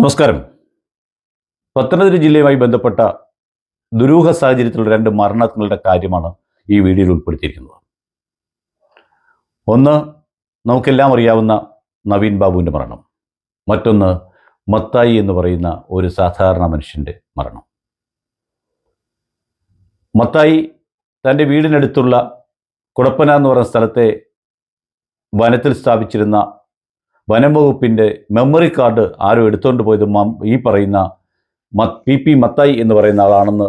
നമസ്കാരം. പത്തനംതിട്ട ജില്ലയുമായി ബന്ധപ്പെട്ട ദുരൂഹ സാഹചര്യത്തിലുള്ള രണ്ട് മരണങ്ങളുടെ കാര്യമാണ് ഈ വീഡിയോയിൽ ഉൾപ്പെടുത്തിയിരിക്കുന്നത്. ഒന്ന് നമുക്കെല്ലാം അറിയാവുന്ന നവീൻ ബാബുവിന്റെ മരണം. മറ്റൊന്ന് മത്തായി എന്ന് പറയുന്ന ഒരു സാധാരണ മനുഷ്യന്റെ മരണം. മത്തായി തന്റെ വീടിനടുത്തുള്ള കുടപ്പന എന്ന് പറയുന്ന സ്ഥലത്തെ വനത്തിൽ സ്ഥാപിച്ചിരുന്ന വനം വകുപ്പിന്റെ മെമ്മറി കാർഡ് ആരോ എടുത്തുകൊണ്ട് പോയത് ഈ പറയുന്ന പി പി മത്തായി എന്ന് പറയുന്ന ആളാണെന്ന്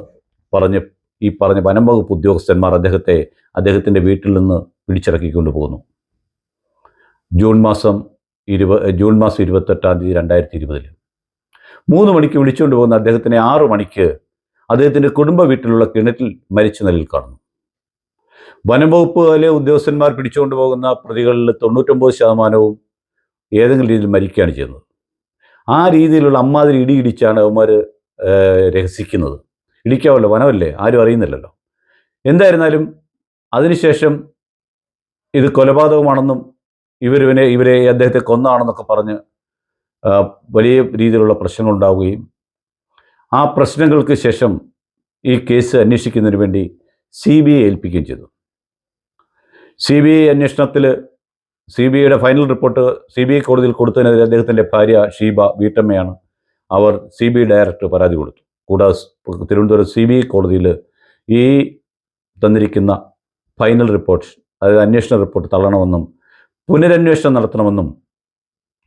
പറഞ്ഞ് ഈ പറഞ്ഞ വനം വകുപ്പ് ഉദ്യോഗസ്ഥന്മാർ അദ്ദേഹത്തെ അദ്ദേഹത്തിന്റെ വീട്ടിൽ നിന്ന് പിടിച്ചിറക്കിക്കൊണ്ട് പോകുന്നു ജൂൺ മാസം ഇരുപ ജൂൺ മാസം ഇരുപത്തെട്ടാം തീയതി രണ്ടായിരത്തി ഇരുപതിൽ മൂന്ന് മണിക്ക് വിളിച്ചുകൊണ്ട് പോകുന്ന അദ്ദേഹത്തിനെ ആറു മണിക്ക് അദ്ദേഹത്തിന്റെ കുടുംബ വീട്ടിലുള്ള കിണറ്റിൽ മരിച്ച നിലയിൽ കാണുന്നു. വനം വകുപ്പിലെ ഉദ്യോഗസ്ഥന്മാർ പിടിച്ചുകൊണ്ട് പോകുന്ന പ്രതികളിൽ തൊണ്ണൂറ്റൊമ്പത് ശതമാനവും ഏതെങ്കിലും രീതിയിൽ മരിക്കുകയാണ് ചെയ്യുന്നത്. ആ രീതിയിലുള്ള അമ്മാതിരി ഇടി ഇടിച്ചാണ് അവന്മാർ രഹസിക്കുന്നത് ഇടിക്കാവല്ലോ വനമല്ലേ? ആരും അറിയുന്നില്ലല്ലോ. എന്തായിരുന്നാലും അതിനുശേഷം ഇത് കൊലപാതകമാണെന്നും ഇവരിവനെ ഇവരെ അദ്ദേഹത്തെ കൊന്നാണെന്നൊക്കെ പറഞ്ഞ് വലിയ രീതിയിലുള്ള പ്രശ്നങ്ങൾ ഉണ്ടാവുകയും ആ പ്രശ്നങ്ങൾക്ക് ശേഷം ഈ കേസ് അന്വേഷിക്കുന്നതിന് വേണ്ടി സി ബി ഐ ഏൽപ്പിക്കുകയും ചെയ്തു. സി ബി ഐ അന്വേഷണത്തിൽ സി ബി ഐയുടെ final report C B I കോടതിയിൽ കൊടുത്തതിനെതിരെ അദ്ദേഹത്തിന്റെ ഭാര്യ ഷീബ വീട്ടമ്മയാണ് അവർ സി ബി ഐ ഡയറക്ടർ പരാതി കൊടുത്തു. കൂടാതെ തിരുവനന്തപുരം സി ബി ഐ കോടതിയിൽ ഈ തന്നിരിക്കുന്ന ഫൈനൽ റിപ്പോർട്ട് അതായത് അന്വേഷണ റിപ്പോർട്ട് തള്ളണമെന്നും പുനരന്വേഷണം നടത്തണമെന്നും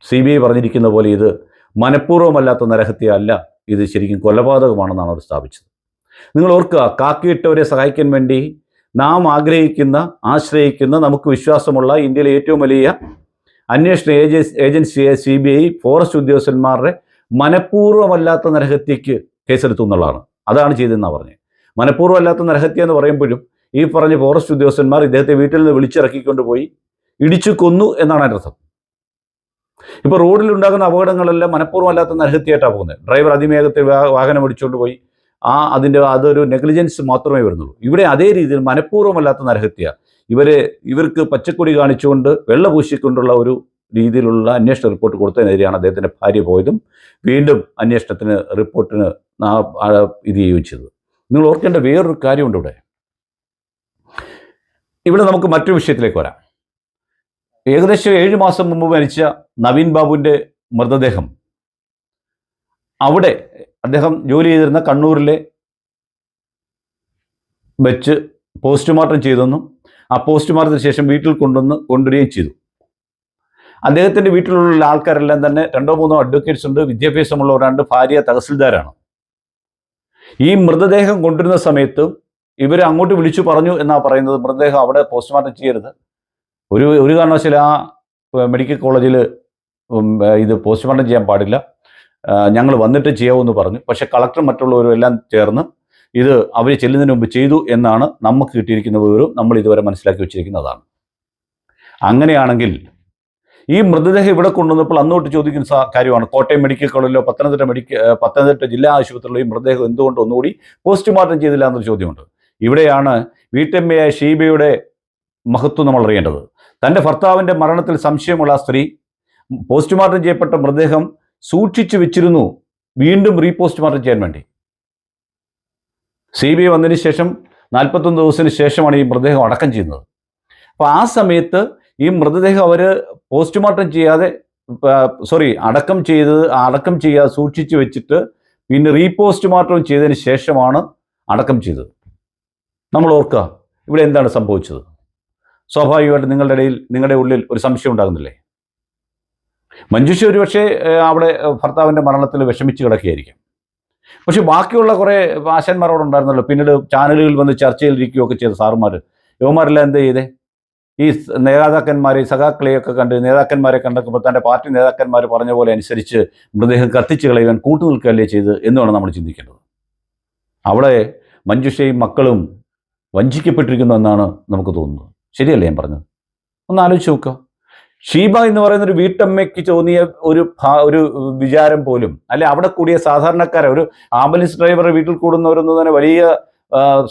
സി ബി ഐ പറഞ്ഞിരിക്കുന്ന പോലെ ഇത് മനഃപൂർവമല്ലാത്ത നരഹത്യ അല്ല ഇത് ശരിക്കും കൊലപാതകമാണെന്നാണ് അവർ സ്ഥാപിച്ചത്. നിങ്ങൾ ഓർക്കുക കാക്കിയിട്ടവരെ സഹായിക്കാൻ വേണ്ടി നാം ആഗ്രഹിക്കുന്ന ആശ്രയിക്കുന്ന നമുക്ക് വിശ്വാസമുള്ള ഇന്ത്യയിലെ ഏറ്റവും വലിയ അന്വേഷണ agency C B I forest ഉദ്യോഗസ്ഥന്മാരുടെ മനഃപൂർവമല്ലാത്ത നരഹത്യക്ക് കേസെടുത്തു എന്നുള്ളതാണ്. അതാണ് ചെയ്തതെന്നാണ് പറഞ്ഞത്. മനഃപൂർവമല്ലാത്ത നരഹത്യ എന്ന് പറയുമ്പോഴും ഈ പറഞ്ഞ ഫോറസ്റ്റ് ഉദ്യോഗസ്ഥന്മാർ ഇദ്ദേഹത്തെ വീട്ടിൽ നിന്ന് വിളിച്ചിറക്കിക്കൊണ്ട് പോയി ഇടിച്ചു കൊന്നു എന്നാണ് അതിന്റെ അർത്ഥം. ഇപ്പോൾ റോഡിൽ ഉണ്ടാകുന്ന അപകടങ്ങളെല്ലാം മനഃപൂർവമല്ലാത്ത നരഹത്യയായിട്ടാണ് പോകുന്നത്. ഡ്രൈവർ അതിവേഗത്തിൽ വാഹനം ഓടിച്ചുകൊണ്ട് പോയി. ആ അതിന്റെ അതൊരു നെഗ്ലിജൻസ് മാത്രമേ വരുന്നുള്ളൂ. ഇവിടെ അതേ രീതിയിൽ മനഃപൂർവമല്ലാത്ത നരഹത്യ. ഇവരെ ഇവർക്ക് പച്ചക്കൊടി കാണിച്ചുകൊണ്ട് വെള്ള പൂശിക്കൊണ്ടുള്ള ഒരു രീതിയിലുള്ള അന്വേഷണ റിപ്പോർട്ട് കൊടുത്തതിനെതിരെയാണ് അദ്ദേഹത്തിന്റെ ഭാര്യ പോയതും വീണ്ടും അന്വേഷണത്തിന് റിപ്പോർട്ടിന് ഇത് ചെയ്യിച്ചത്. നിങ്ങൾ ഓർക്കേണ്ട വേറൊരു കാര്യമുണ്ട് ഇവിടെ. ഇവിടെ നമുക്ക് മറ്റൊരു വിഷയത്തിലേക്ക് വരാം. ഏകദേശം ഏഴ് മാസം മുമ്പ് മരിച്ച നവീൻ ബാബുവിന്റെ മൃതദേഹം അവിടെ അദ്ദേഹം ജോലി ചെയ്തിരുന്ന കണ്ണൂരിലെ വെച്ച് പോസ്റ്റ്മോർട്ടം ചെയ്തെന്നും ആ പോസ്റ്റ്മോർട്ടത്തിന് ശേഷം വീട്ടിൽ കൊണ്ടുവന്ന് കൊണ്ടുവരികയും ചെയ്തു. അദ്ദേഹത്തിന്റെ വീട്ടിലുള്ള ആൾക്കാരെല്ലാം തന്നെ രണ്ടോ മൂന്നോ അഡ്വക്കേറ്റ്സ് ഉണ്ട് വിദ്യാഭ്യാസമുള്ള വിദ്യാഭ്യാസമുള്ളവരാണ്ട് ഭാര്യ തഹസിൽദാരാണ്. ഈ മൃതദേഹം കൊണ്ടുവരുന്ന സമയത്ത് ഇവർ അങ്ങോട്ട് വിളിച്ചു പറഞ്ഞു എന്നാണ് പറയുന്നത് മൃതദേഹം അവിടെ പോസ്റ്റ്മോർട്ടം ചെയ്യരുത്. ഒരു ഒരു കാരണവശാലും ആ മെഡിക്കൽ കോളേജിൽ ഇത് പോസ്റ്റ്മോർട്ടം ചെയ്യാൻ പാടില്ല. ഞങ്ങൾ വന്നിട്ട് ചെയ്യാമെന്ന് പറഞ്ഞു. പക്ഷേ കളക്ടർ മറ്റുള്ളവരും എല്ലാം ചേർന്ന് ഇത് അവർ ചെല്ലുന്നതിന് മുമ്പ് ചെയ്തു എന്നാണ് നമുക്ക് കിട്ടിയിരിക്കുന്ന വിവരം നമ്മൾ ഇതുവരെ മനസ്സിലാക്കി വെച്ചിരിക്കുന്നതാണ്. അങ്ങനെയാണെങ്കിൽ ഈ മൃതദേഹം ഇവിടെ കൊണ്ടുവന്നപ്പോൾ അന്നോട്ട് ചോദിക്കുന്ന കാര്യമാണ്. കോട്ടയം മെഡിക്കൽ കോളേജിലോ പത്തനംതിട്ട മെഡിക്കൽ പത്തനംതിട്ട ജില്ലാ ആശുപത്രിയിലോ ഈ മൃതദേഹം എന്തുകൊണ്ട് ഒന്നുകൂടി പോസ്റ്റ്മോർട്ടം ചെയ്തില്ല എന്നൊരു ചോദ്യമുണ്ട്. ഇവിടെയാണ് വീട്ടമ്മയായ ഷീബയുടെ മഹത്വം നമ്മൾ അറിയേണ്ടത്. തന്റെ ഭർത്താവിന്റെ മരണത്തിൽ സംശയമുള്ള സ്ത്രീ പോസ്റ്റ്മോർട്ടം ചെയ്യപ്പെട്ട മൃതദേഹം സൂക്ഷിച്ചു വെച്ചിരുന്നു. വീണ്ടും റീപോസ്റ്റ് റീപോസ്റ്റ്മോർട്ടം ചെയ്യാൻ വേണ്ടി. സി ബി ഐ വന്നതിന് ശേഷം നാൽപ്പത്തൊന്ന് ദിവസത്തിന് ശേഷമാണ് ഈ മൃതദേഹം അടക്കം ചെയ്യുന്നത്. അപ്പോൾ ആ സമയത്ത് ഈ മൃതദേഹം അവർ പോസ്റ്റ്മോർട്ടം ചെയ്യാതെ സോറി അടക്കം ചെയ്തത് അടക്കം ചെയ്യാതെ സൂക്ഷിച്ചു വെച്ചിട്ട് പിന്നെ റീപോസ്റ്റ്മോർട്ടം ചെയ്തതിന് ശേഷമാണ് അടക്കം ചെയ്തത്. നമ്മൾ ഓർക്കുക ഇവിടെ എന്താണ് സംഭവിച്ചത്? സ്വാഭാവികമായിട്ട് നിങ്ങളുടെ ഇടയിൽ നിങ്ങളുടെ ഉള്ളിൽ ഒരു സംശയം ഉണ്ടാകുന്നില്ലേ? മഞ്ജുഷ ഒരു പക്ഷേ അവിടെ ഭർത്താവിന്റെ മരണത്തിൽ വിഷമിച്ച് കിടക്കുകയായിരിക്കും. പക്ഷെ ബാക്കിയുള്ള കുറേ ആശാന്മാർ അവിടെ ഉണ്ടായിരുന്നല്ലോ. പിന്നീട് ചാനലുകളിൽ വന്ന് ചർച്ചയിലിരിക്കുകയൊക്കെ ചെയ്ത സാറുമാർ യുവമാരെല്ലാം എന്ത് ചെയ്തേ? ഈ നേതാക്കന്മാരെ സഖാക്കളെയൊക്കെ കണ്ട് നേതാക്കന്മാരെ കണ്ടപ്പോൾ തന്റെ പാർട്ടി നേതാക്കന്മാർ പറഞ്ഞ പോലെ അനുസരിച്ച് മൃതദേഹം കത്തിച്ച് കളയുവാൻ കൂട്ടുനിൽക്കുകയല്ലേ ചെയ്ത് എന്ന് വേണം നമ്മൾ ചിന്തിക്കേണ്ടത്. അവിടെ മഞ്ജുഷയും മക്കളും വഞ്ചിക്കപ്പെട്ടിരിക്കുന്നു എന്നാണ് നമുക്ക് തോന്നുന്നത്. ശരിയല്ലേ ഞാൻ പറഞ്ഞത്? ഒന്ന് ആലോചിച്ച് നോക്കുക. ഷീബ എന്ന് പറയുന്ന ഒരു വീട്ടമ്മയ്ക്ക് തോന്നിയ ഒരു ഒരു വിചാരം പോലും അല്ലെ അവിടെ കൂടിയ സാധാരണക്കാരെ ഒരു ആംബുലൻസ് ഡ്രൈവറെ വീട്ടിൽ കൂടുന്നവരൊന്നും തന്നെ വലിയ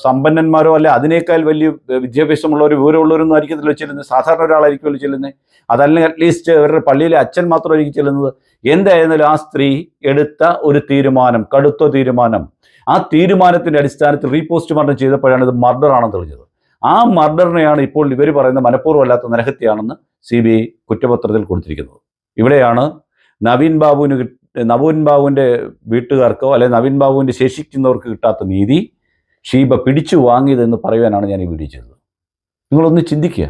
സമ്പന്നന്മാരോ അല്ലെ അതിനേക്കാൾ വലിയ വിദ്യാഭ്യാസമുള്ളവർ വിവരമുള്ളവരൊന്നും ആയിരിക്കത്തില്ല ചെല്ലുന്നത്. സാധാരണ ഒരാളായിരിക്കുമല്ലോ ചെല്ലുന്നത്. അതല്ലെങ്കിൽ അറ്റ്ലീസ്റ്റ് അവരുടെ പള്ളിയിലെ അച്ഛൻ മാത്രമായിരിക്കും ചെല്ലുന്നത്. എന്തായിരുന്നാലും ആ സ്ത്രീ എടുത്ത ഒരു തീരുമാനം കടുത്ത തീരുമാനം ആ തീരുമാനത്തിന്റെ അടിസ്ഥാനത്തിൽ റീപോസ്റ്റ് മർഡർ ചെയ്തപ്പോഴാണ് ഇത് മർഡർ ആണെന്ന് തെളിഞ്ഞത്. ആ മർഡറിനെയാണ് ഇപ്പോൾ ഇവർ പറയുന്ന മനഃപൂർവമല്ലാത്ത നരഹത്യയാണെന്ന് സി ബി ഐ കുറ്റപത്രത്തിൽ കൊടുത്തിരിക്കുന്നത്. ഇവിടെയാണ് നവീൻ ബാബുവിന് നവീൻ ബാബുവിന്റെ വീട്ടുകാർക്കോ അല്ലെ നവീൻ ബാബുവിന്റെ ശേഷിക്കുന്നവർക്ക് കിട്ടാത്ത നീതി ഷീബ പിടിച്ചു വാങ്ങിയതെന്ന് പറയുവാനാണ് ഞാൻ ഈ വീഡിയോ ചെയ്തത്. നിങ്ങളൊന്ന് ചിന്തിക്കുക.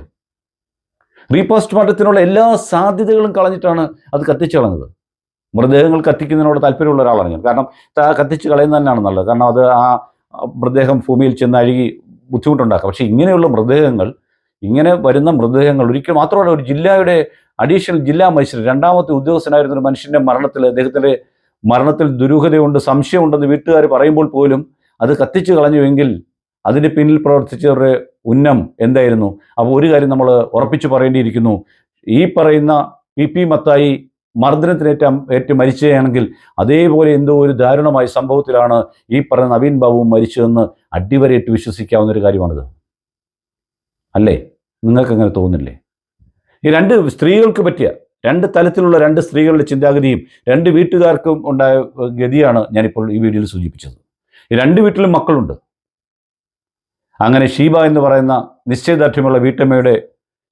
റീപോസ്റ്റ്മോർട്ടത്തിനുള്ള എല്ലാ സാധ്യതകളും കളഞ്ഞിട്ടാണ് അത് കത്തിച്ചു കളഞ്ഞത്. മൃതദേഹങ്ങൾ കത്തിക്കുന്നതിനോട് താല്പര്യമുള്ള ഒരാളാണ് ഞാൻ. കാരണം കത്തിച്ച് കളയുന്നത് തന്നെയാണ് നല്ലത്. കാരണം അത് ആ മൃതദേഹം ഭൂമിയിൽ ചെന്ന് അഴുകി ബുദ്ധിമുട്ടുണ്ടാക്കാം. പക്ഷേ ഇങ്ങനെയുള്ള മൃതദേഹങ്ങൾ ഇങ്ങനെ വരുന്ന മൃതദേഹങ്ങൾ ഒരിക്കൽ മാത്രമല്ല ഒരു ജില്ലയുടെ അഡീഷണൽ ജില്ലാ മജിസ്ട്രേറ്റ് രണ്ടാമത്തെ ഉദ്യോഗസ്ഥനായിരുന്ന ഒരു മനുഷ്യന്റെ മരണത്തിൽ അദ്ദേഹത്തിന്റെ മരണത്തിൽ ദുരൂഹതയുണ്ട് സംശയമുണ്ടെന്ന് വീട്ടുകാർ പറയുമ്പോൾ പോലും അത് കത്തിച്ചു കളഞ്ഞുവെങ്കിൽ അതിന് പിന്നിൽ പ്രവർത്തിച്ചവരുടെ ഉന്നം എന്തായിരുന്നു? അപ്പോൾ ഒരു കാര്യം നമ്മൾ ഉറപ്പിച്ചു പറയേണ്ടിയിരിക്കുന്നു. ഈ പറയുന്ന പി പി മത്തായി മർദ്ദനത്തിനേറ്റ ഏറ്റ് മരിച്ചതാണെങ്കിൽ അതേപോലെ എന്തോ ഒരു ദാരുണമായ സംഭവത്തിലാണ് ഈ പറഞ്ഞ നവീൻ ബാബുവും മരിച്ചതെന്ന് അടിവരയിട്ട് വിശ്വസിക്കാവുന്ന ഒരു കാര്യമാണിത്. അല്ലേ? നിങ്ങൾക്കങ്ങനെ തോന്നില്ലേ ഈ രണ്ട് സ്ത്രീകൾക്ക് പറ്റിയ രണ്ട് തലത്തിലുള്ള രണ്ട് സ്ത്രീകളുടെ ചിന്താഗതിയും രണ്ട് വീട്ടുകാർക്കും ഉണ്ടായ ഗതിയാണ് ഞാനിപ്പോൾ ഈ വീഡിയോയിൽ സൂചിപ്പിച്ചത്. ഈ രണ്ട് വീട്ടിലും മക്കളുണ്ട്. അങ്ങനെ ഷീബ എന്ന് പറയുന്ന നിശ്ചയദാർഢ്യമുള്ള വീട്ടമ്മയുടെ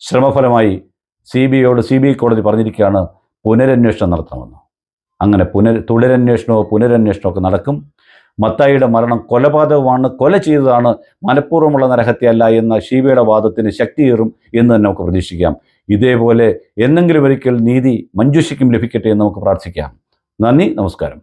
ശ്രമഫലമായി സി ബി ഐയോട് സി ബി ഐ കോടതി പറഞ്ഞിരിക്കുകയാണ് പുനരന്വേഷണം നടത്തണമെന്ന് അങ്ങനെ പുനർ തുടരന്വേഷണമോ പുനരന്വേഷണമോ ഒക്കെ നടക്കും. മത്തായിയുടെ മരണം കൊലപാതകമാണ്. കൊല ചെയ്തതാണ്. മനഃപൂർവമുള്ള നരഹത്യയല്ല എന്ന ഷീബയുടെ വാദത്തിന് ശക്തിയേറും എന്ന് തന്നെ നമുക്ക് പ്രതീക്ഷിക്കാം. ഇതേപോലെ എന്നെങ്കിലും ഒരിക്കൽ നീതി മഞ്ജുഷിക്കും ലഭിക്കട്ടെ എന്ന് നമുക്ക് പ്രാർത്ഥിക്കാം. നന്ദി നമസ്കാരം.